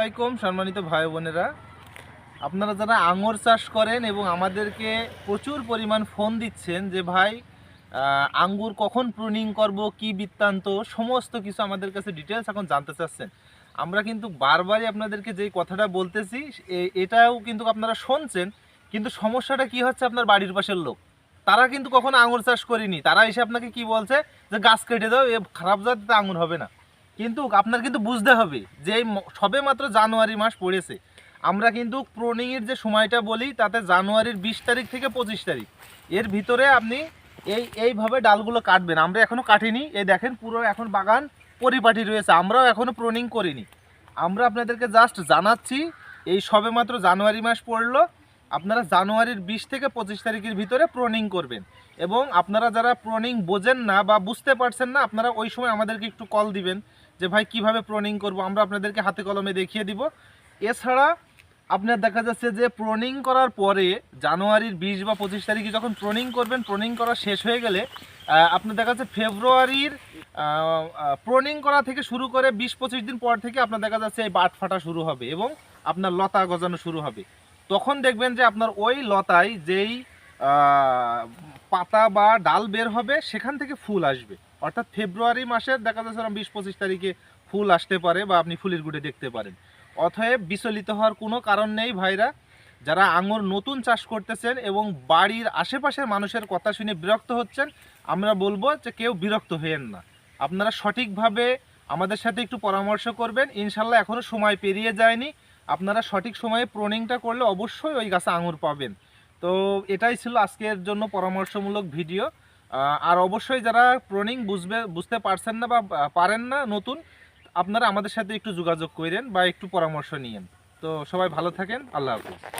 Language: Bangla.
আলাইকুম, সম্মানিত ভাই বোনেরা। আপনারা যারা আঙুর চাষ করেন এবং আমাদেরকে প্রচুর পরিমাণ ফোন দিচ্ছেন যে, ভাই আঙ্গুর কখন প্রুনিং করব, কি বৃত্তান্ত? সমস্ত কিছু আমাদের কাছে ডিটেলস এখন জানতে চাচ্ছেন। আমরা কিন্তু বারবারই আপনাদেরকে যেই কথাটা বলতেছি এটাও কিন্তু আপনারা শুনছেন, কিন্তু সমস্যাটা কি হচ্ছে আপনার বাড়ির পাশের লোক? তারা কিন্তু কখনো আঙুর চাষ করেনি। তারা এসে আপনাকে কি বলছে? যে, গাছ কেটে দাও, এ খারাপ জাতিতে আঙুর হবে না। কিন্তু আপনার কিন্তু বুঝতে হবে যে সবে মাত্র জানুয়ারি মাস পড়েছে। আমরা কিন্তু প্রোনিংয়ের যে সময়টা বলি, তাতে জানুয়ারির বিশ তারিখ থেকে পঁচিশ তারিখ। এর ভিতরে আপনি এই, এইভাবে ডালগুলো কাটবেন। আমরা এখনও কাটিনি। এই দেখেন পুরো এখন বাগান পরিপাটি রয়েছে। আমরাও এখনও প্রোনিং করিনি। আমরা আপনাদেরকে জাস্ট জানাচ্ছি, এই সবে মাত্র জানুয়ারি মাস পড়ল, আপনারা জানুয়ারির বিশ থেকে পঁচিশ তারিখের ভিতরে প্রোনিং করবেন। এবং আপনারা যারা প্রোনিং বোঝেন না বা বুঝতে পারছেন না, আপনারা ওই সময় আমাদেরকে একটু কল দিবেন। যে ভাই কীভাবে প্রোনিং করব, আমরা আপনাদেরকে হাতে কলমে দেখিয়ে দিব। এছাড়া আপনার দেখা যাচ্ছে যে প্রোনিং করার পরে জানুয়ারির বিশ বা পঁচিশ তারিখে যখন প্রোনিং করবেন প্রোনিং করা শেষ হয়ে গেলে আপনার দেখা যাচ্ছে ফেব্রুয়ারির প্রোনিং করা থেকে শুরু করে বিশ পঁচিশ দিন পর থেকে আপনার দেখা যাচ্ছে এই বাট ফাটা শুরু হবে এবং আপনার লতা গজানো শুরু হবে। তখন দেখবেন যে আপনার ওই লতায় যেই পাতা বা ডাল বের হবে, সেখান থেকে ফুল আসবে। অর্থাৎ ফেব্রুয়ারি মাসে দেখা যাচ্ছে বিশ পঁচিশ তারিখে ফুল আসতে পারে বা আপনি ফুলের গুটে দেখতে পারেন। অতএব বিচলিত হওয়ার কোনো কারণ নেই ভাইরা। যারা আঙুর নতুন চাষ করতেছেন এবং বাড়ির আশেপাশের মানুষের কথা শুনে বিরক্ত হচ্ছেন, আমরা বলব যে কেউ বিরক্ত হয়েন না। আপনারা সঠিকভাবে আমাদের সাথে একটু পরামর্শ করবেন। ইনশাল্লাহ এখনও সময় পেরিয়ে যায়নি। আপনারা সঠিক সময়ে প্রোনিংটা করলে অবশ্যই ওই গাছে আঙুর পাবেন। তো এটাই ছিল আজকের জন্য পরামর্শমূলক ভিডিও। আর অবশ্যই যারা প্রনিং বুঝবে, বুঝতে পারছেন না বা, পারেন না নতুন, আপনারা আমাদের সাথে একটু যোগাযোগ করেন বা একটু পরামর্শ নিয়েন। তো সবাই ভালো থাকেন, আল্লাহ হাফিজ।